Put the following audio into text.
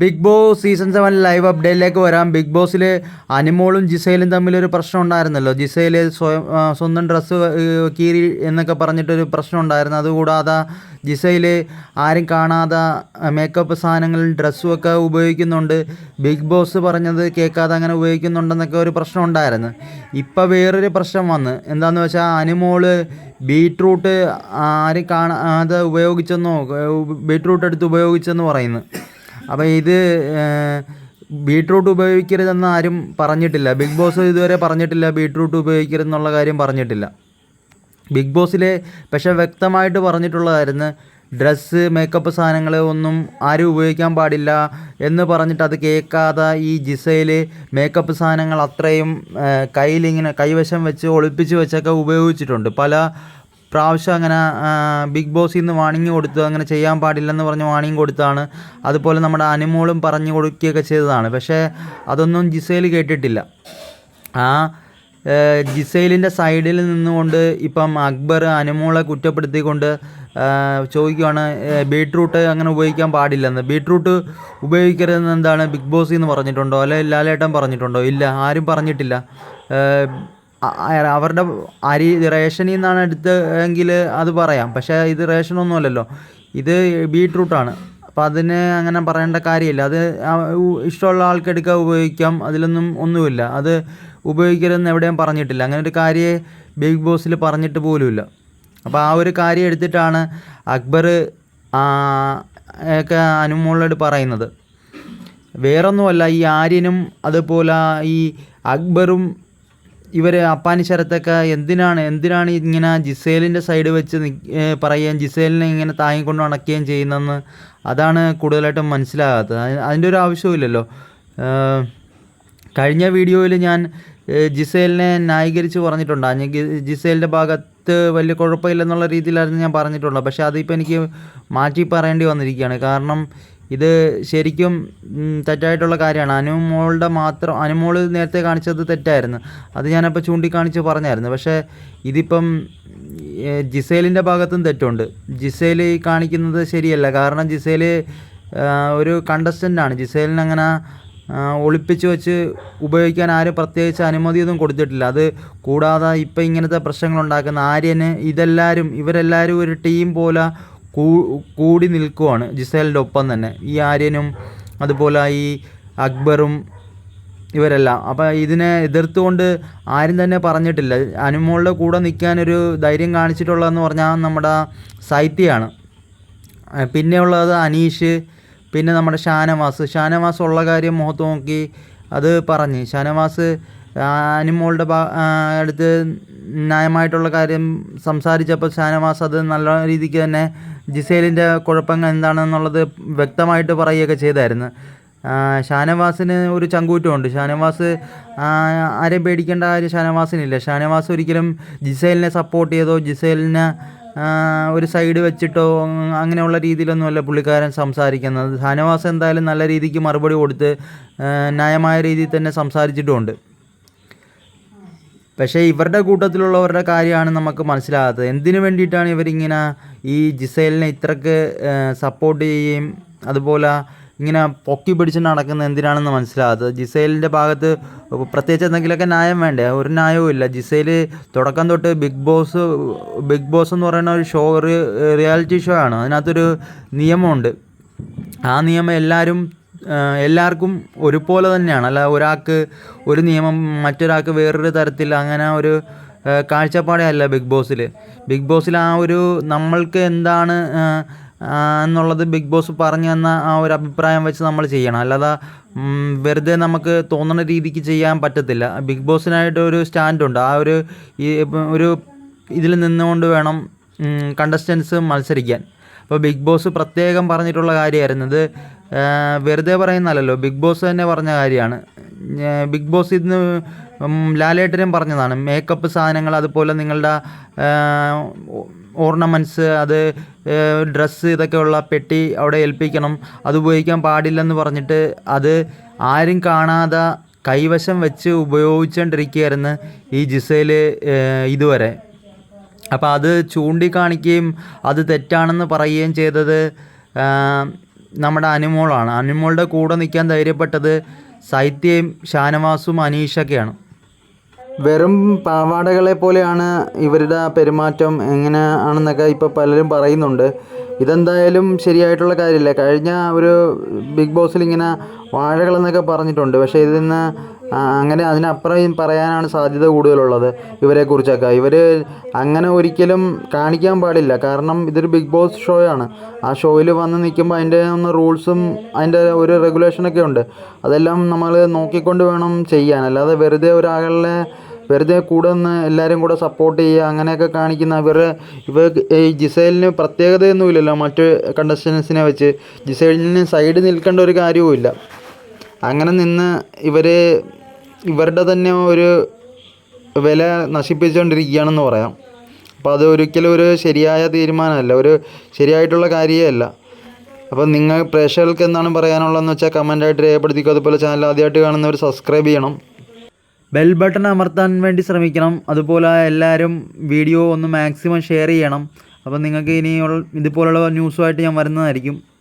Big boss season seven live അപ്ഡേറ്റിലേക്ക് വരാം. Big ബോസിൽ അനിമോളും ജിസയിലും തമ്മിലൊരു പ്രശ്നം ഉണ്ടായിരുന്നല്ലോ. ജിസയിൽ സ്വയം സ്വന്തം ഡ്രസ്സ് കീറി എന്നൊക്കെ പറഞ്ഞിട്ടൊരു പ്രശ്നം ഉണ്ടായിരുന്നു. അതുകൂടാതെ ജിസയിൽ ആരും കാണാതെ മേക്കപ്പ് സാധനങ്ങളും ഡ്രസ്സും ഒക്കെ ഉപയോഗിക്കുന്നുണ്ട്. ബിഗ് ബോസ് പറഞ്ഞത് കേൾക്കാതെ അങ്ങനെ ഉപയോഗിക്കുന്നുണ്ടെന്നൊക്കെ ഒരു പ്രശ്നം ഉണ്ടായിരുന്നു. ഇപ്പം വേറൊരു പ്രശ്നം വന്ന് എന്താണെന്ന് വെച്ചാൽ അനിമോൾ ബീട്രൂട്ട് ആരും കാണാതെ ഉപയോഗിച്ചെന്നോ ബീട്രൂട്ട് എടുത്ത് ഉപയോഗിച്ചെന്ന് പറയുന്നു. അപ്പോൾ ഇത് ബീട്രൂട്ട് ഉപയോഗിക്കരുതെന്ന് ആരും പറഞ്ഞിട്ടില്ല. ബിഗ് ബോസ് ഇതുവരെ പറഞ്ഞിട്ടില്ല ബീട്രൂട്ട് ഉപയോഗിക്കരുതെന്നുള്ള കാര്യം പറഞ്ഞിട്ടില്ല. ബിഗ് ബോസിലെ പക്ഷെ വ്യക്തമായിട്ട് പറഞ്ഞിട്ടുള്ളതായിരുന്നു ഡ്രസ്സ് മേക്കപ്പ് സാധനങ്ങൾ ഒന്നും ആരും ഉപയോഗിക്കാൻ പാടില്ല എന്ന് പറഞ്ഞിട്ട് അത് കേൾക്കാതെ ഈ ജിസയിൽ മേക്കപ്പ് സാധനങ്ങൾ അത്രയും കയ്യിലിങ്ങനെ കൈവശം വെച്ച് ഒളിപ്പിച്ച് വെച്ചൊക്കെ ഉപയോഗിച്ചിട്ടുണ്ട്. പല പ്രാവശ്യം അങ്ങനെ ബിഗ് ബോസിൽ നിന്ന് വാണിംഗ് കൊടുത്തു അങ്ങനെ ചെയ്യാൻ പാടില്ലെന്ന് പറഞ്ഞ് വാണിംഗ് കൊടുത്താണ്. അതുപോലെ നമ്മുടെ അനുമോളും പറഞ്ഞു കൊടുക്കുകയൊക്കെ ചെയ്തതാണ്. പക്ഷേ അതൊന്നും ജിസയിൽ കേട്ടിട്ടില്ല. ആ ജിസൈലിന്റെ സൈഡിൽ നിന്നുകൊണ്ട് ഇപ്പം അക്ബർ അനുമോളെ കുറ്റപ്പെടുത്തിക്കൊണ്ട് ചോദിക്കുകയാണ് ബീട്രൂട്ട് അങ്ങനെ ഉപയോഗിക്കാൻ പാടില്ലെന്ന്. ബീട്രൂട്ട് ഉപയോഗിക്കരുതെന്ന് എന്താണ് ബിഗ് ബോസിൽ നിന്ന് പറഞ്ഞിട്ടുണ്ടോ? അല്ലെ ലാലേട്ടൻ പറഞ്ഞിട്ടുണ്ടോ? ഇല്ല ആരും പറഞ്ഞിട്ടില്ല. അവരുടെ അരി റേഷനിൽ നിന്നാണ് എടുത്ത് എങ്കിൽ അത് പറയാം. പക്ഷേ ഇത് റേഷനൊന്നുമല്ലല്ലോ ഇത് ബീട്രൂട്ടാണ്. അപ്പോൾ അതിന് അങ്ങനെ പറയേണ്ട കാര്യമില്ല. അത് ഇഷ്ടമുള്ള ആൾക്ക് എടുക്കാൻ ഉപയോഗിക്കാം. അതിലൊന്നും ഒന്നുമില്ല. അത് ഉപയോഗിക്കരുതെന്ന് എവിടെയും പറഞ്ഞിട്ടില്ല. അങ്ങനെ ഒരു കാര്യം ബിഗ് ബോസിൽ പറഞ്ഞിട്ട് പോലുമില്ല. അപ്പോൾ ആ ഒരു കാര്യം എടുത്തിട്ടാണ് അക്ബർ ഒക്കെ അനുമോളോട് പറയുന്നത്. വേറൊന്നുമല്ല ഈ ആര്യനും അതുപോലെ ഈ അക്ബറും ഇവർ അപ്പാനി ശരത്തൊക്കെ എന്തിനാണ് എന്തിനാണ് ഇങ്ങനെ ജിസേലിന്റെ സൈഡ് വെച്ച് പറയുകയും ജിസേലിനെ ഇങ്ങനെ താങ്ങിക്കൊണ്ട് അണക്കുകയും ചെയ്യുന്നതെന്ന് അതാണ് കൂടുതലായിട്ടും മനസ്സിലാകാത്തത്. അതി- അതിന്റെ ഒരു ആവശ്യമില്ലല്ലോ കഴിഞ്ഞ വീഡിയോയിൽ ഞാൻ ജിസേലിനെ ന്യായീകരിച്ച് പറഞ്ഞിട്ടുണ്ട്. ജിസേലിന്റെ ഭാഗത്ത് വലിയ കുഴപ്പമില്ലെന്നുള്ള രീതിയിലായിരുന്നു ഞാൻ പറഞ്ഞിട്ടുള്ളത്. പക്ഷേ അതിപ്പോൾ എനിക്ക് മാറ്റി പറയേണ്ടി വന്നിരിക്കുകയാണ്. കാരണം ഇത് ശരിക്കും തെറ്റായിട്ടുള്ള കാര്യമാണ്. അനുമോളുടെ മാത്രം അനുമോൾ നേരത്തെ കാണിച്ചത് തെറ്റായിരുന്നു. അത് ഞാനപ്പോൾ ചൂണ്ടിക്കാണിച്ച് പറഞ്ഞായിരുന്നു. പക്ഷേ ഇതിപ്പം ജിസേലിന്റെ ഭാഗത്തും തെറ്റുണ്ട്. ജിസേൽ കാണിക്കുന്നത് ശരിയല്ല. കാരണം ജിസേൽ ഒരു കണ്ടസ്റ്റന്റാണ് ജിസേലിന് അങ്ങനെ ഒളിപ്പിച്ച് വെച്ച് ഉപയോഗിക്കാൻ ആരും പ്രത്യേകിച്ച് അനുമതിയൊന്നും കൊടുത്തിട്ടില്ല. അത് കൂടാതെ ഇപ്പം ഇങ്ങനത്തെ പ്രശ്നങ്ങൾ ഉണ്ടാക്കുന്ന ആര്യന് ഇതെല്ലാവരും ഇവരെല്ലാവരും ഒരു ടീം പോലെ കൂടി നിൽക്കുവാണ് ജിസേലിന്റെ ഒപ്പം തന്നെ. ഈ ആര്യനും അതുപോലെ ഈ അക്ബറും ഇവരെല്ലാം. അപ്പോൾ ഇതിനെ എതിർത്തുകൊണ്ട് ആരും തന്നെ പറഞ്ഞിട്ടില്ല. അനുമോളുടെ കൂടെ നിൽക്കാനൊരു ധൈര്യം കാണിച്ചിട്ടുള്ളതെന്ന് പറഞ്ഞാൽ നമ്മുടെ സൈത്യയാണ് പിന്നെയുള്ളത് പിന്നെ അനീഷ് പിന്നെ നമ്മുടെ ഷാനവാസ്. ഷാനവാസ് ഉള്ള കാര്യം മുഖത്ത് നോക്കി അത് പറഞ്ഞ്. ഷാനവാസ് ആ, അനുമോളുടെ ഭാ അടുത്ത് ന്യായമായിട്ടുള്ള കാര്യം സംസാരിച്ചപ്പോൾ ഷാനവാസ് അത് നല്ല രീതിക്ക് തന്നെ ജിസേലിന്റെ കുഴപ്പങ്ങൾ എന്താണെന്നുള്ളത് വ്യക്തമായിട്ട് പറയുകയൊക്കെ ചെയ്തായിരുന്നു. ഷാനവാസിന് ഒരു ചങ്കൂറ്റമുണ്ട്. ഷാനവാസ് ആരെയും പേടിക്കേണ്ട കാര്യം ഷാനവാസിനില്ല. ഷാനവാസ് ഒരിക്കലും ജിസേലിനെ സപ്പോർട്ട് ചെയ്തോ ജിസേലിനെ ഒരു സൈഡ് വെച്ചിട്ടോ അങ്ങനെയുള്ള രീതിയിലൊന്നുമല്ല പുള്ളിക്കാരൻ സംസാരിക്കുന്നത്. ഷാനവാസ് എന്തായാലും നല്ല രീതിക്ക് മറുപടി കൊടുത്ത് ന്യായമായ രീതിയിൽ തന്നെ സംസാരിച്ചിട്ടുമുണ്ട്. പക്ഷേ ഇവരുടെ കൂട്ടത്തിലുള്ളവരുടെ കാര്യമാണ് നമുക്ക് മനസ്സിലാകാത്തത്. എന്തിനു വേണ്ടിയിട്ടാണ് ഇവരിങ്ങനെ ഈ ജിസൈലിനെ ഇത്രക്ക് സപ്പോർട്ട് ചെയ്യുകയും അതുപോലെ ഇങ്ങനെ പൊക്കി പിടിച്ച് നടക്കുന്നത് എന്തിനാണെന്ന് മനസ്സിലാകാത്തത്? ജിസൈലിന്റെ ഭാഗത്ത് പ്രത്യേകിച്ച് എന്തെങ്കിലുമൊക്കെ ന്യായം വേണ്ടേ? ഒരു ന്യായവും ഇല്ല. ജിസൈൽ തുടക്കം തൊട്ട് ബിഗ് ബോസ് ബിഗ് ബോസ് എന്ന് പറയുന്ന ഒരു ഷോ റിയാലിറ്റി ഷോ ആണ്. അതിനകത്തൊരു നിയമമുണ്ട്. ആ നിയമം എല്ലാവരും എല്ലാവർക്കും ഒരുപോലെ തന്നെയാണ്. അല്ല ഒരാൾക്ക് ഒരു നിയമം മറ്റൊരാൾക്ക് വേറൊരു തരത്തിൽ അങ്ങനെ ഒരു കാഴ്ചപ്പാടേ അല്ല ബിഗ് ബോസിൽ ബിഗ് ബോസിൽ ആ ഒരു നമ്മൾക്ക് എന്താണ് എന്നുള്ളത് ബിഗ് ബോസ് പറഞ്ഞു തന്ന ആ ഒരു അഭിപ്രായം വെച്ച് നമ്മൾ ചെയ്യണം. അല്ലാതെ വെറുതെ നമുക്ക് തോന്നുന്ന രീതിക്ക് ചെയ്യാൻ പറ്റത്തില്ല. ബിഗ് ബോസിനായിട്ട് ഒരു സ്റ്റാൻഡുണ്ട്. ആ ഒരു ഈ ഒരു ഇതിൽ നിന്നുകൊണ്ട് വേണം കണ്ടസ്റ്റൻസ് മത്സരിക്കാൻ. അപ്പോൾ ബിഗ് ബോസ് പ്രത്യേകം പറഞ്ഞിട്ടുള്ള കാര്യമായിരുന്നു. ഇത് ആ, വെറുതെ പറയുന്നതല്ലല്ലോ. ബിഗ് ബോസ് തന്നെ പറഞ്ഞ കാര്യമാണ്. ബിഗ് ബോസ് ഇന്ന് ലാലേട്ടനും പറഞ്ഞതാണ്. മേക്കപ്പ് സാധനങ്ങൾ അതുപോലെ നിങ്ങളുടെ ഓർണമെന്റ്സ് അത് ഡ്രസ്സ് ഇതൊക്കെയുള്ള പെട്ടി അവിടെ ഏൽപ്പിക്കണം. അത് ഉപയോഗിക്കാൻ പാടില്ലെന്ന് പറഞ്ഞിട്ട് അത് ആരും കാണാതെ കൈവശം വെച്ച് ഉപയോഗിച്ചുകൊണ്ടിരിക്കുകയായിരുന്നു ഈ ജിസയിൽ ഇതുവരെ. അപ്പോൾ അത് ചൂണ്ടിക്കാണിക്കുകയും അത് തെറ്റാണെന്ന് പറയുകയും ചെയ്തത് നമ്മുടെ അനുമോളാണ്. അനുമോളുടെ കൂടെ നിൽക്കാൻ ധൈര്യപ്പെട്ടത് സൈത്യയും ഷാനവാസും അനീഷൊക്കെയാണ്. വെറും പാവാടകളെ പോലെയാണ് ഇവരുടെ പെരുമാറ്റം എങ്ങനെയാണെന്നൊക്കെ ഇപ്പോൾ പലരും പറയുന്നുണ്ട്. ഇതെന്തായാലും ശരിയായിട്ടുള്ള കാര്യമില്ല? കഴിഞ്ഞ ഒരു ബിഗ് ബോസിൽ ഇങ്ങനെ വാഴകളെന്നൊക്കെ പറഞ്ഞിട്ടുണ്ട്. പക്ഷേ ഇതിൽ നിന്ന് അങ്ങനെ അതിനപ്പുറം പറയാനാണ് സാധ്യത കൂടുതലുള്ളത് ഇവരെക്കുറിച്ചൊക്കെ. ഇവർ അങ്ങനെ ഒരിക്കലും കാണിക്കാൻ പാടില്ല. കാരണം ഇതൊരു ബിഗ് ബോസ് ഷോയാണ്. ആ ഷോയിൽ വന്ന് നിൽക്കുമ്പോൾ അതിന്റെ ഒന്ന് റൂൾസും അതിന്റെ ഒരു റെഗുലേഷനൊക്കെ ഉണ്ട്. അതെല്ലാം നമ്മൾ നോക്കിക്കൊണ്ട് വേണം ചെയ്യാൻ. അല്ലാതെ വെറുതെ ഒരാളെ വെറുതെ കൂടെ നിന്ന് എല്ലാവരും കൂടെ സപ്പോർട്ട് ചെയ്യുക അങ്ങനെയൊക്കെ കാണിക്കുന്ന ഇവരുടെ ഇവർ ഈ ജിസൈലിന് പ്രത്യേകതയൊന്നുമില്ലല്ലോ മറ്റ് കണ്ടസ്റ്റൻസിനെ വെച്ച്. ജിസൈലിന് സൈഡ് നിൽക്കേണ്ട ഒരു കാര്യവുമില്ല. അങ്ങനെ നിന്ന് ഇവർ ഇവരുടെ തന്നെ ഒരു വില നശിപ്പിച്ചുകൊണ്ടിരിക്കുകയാണെന്ന് പറയാം. അപ്പോൾ അത് ഒരിക്കലും ഒരു ശരിയായ തീരുമാനമല്ല. ഒരു ശരിയായിട്ടുള്ള കാര്യമല്ല. അപ്പോൾ നിങ്ങൾ പ്രേക്ഷകർക്ക് എന്താണ് പറയാനുള്ളതെന്ന് വെച്ചാൽ കമന്റായിട്ട് രേഖപ്പെടുത്തിക്കും. അതുപോലെ ചാനൽ ആദ്യമായിട്ട് കാണുന്നവർ സബ്സ്ക്രൈബ് ചെയ്യണം. ബെൽ ബട്ടൺ അമർത്താൻ വേണ്ടി ശ്രമിക്കണം. അതുപോലെ എല്ലാവരും വീഡിയോ ഒന്ന് മാക്സിമം ഷെയർ ചെയ്യണം. അപ്പം നിങ്ങൾക്ക് ഇനിയുള്ള ഇതുപോലുള്ള ന്യൂസുമായിട്ട് ഞാൻ വരുന്നതായിരിക്കും.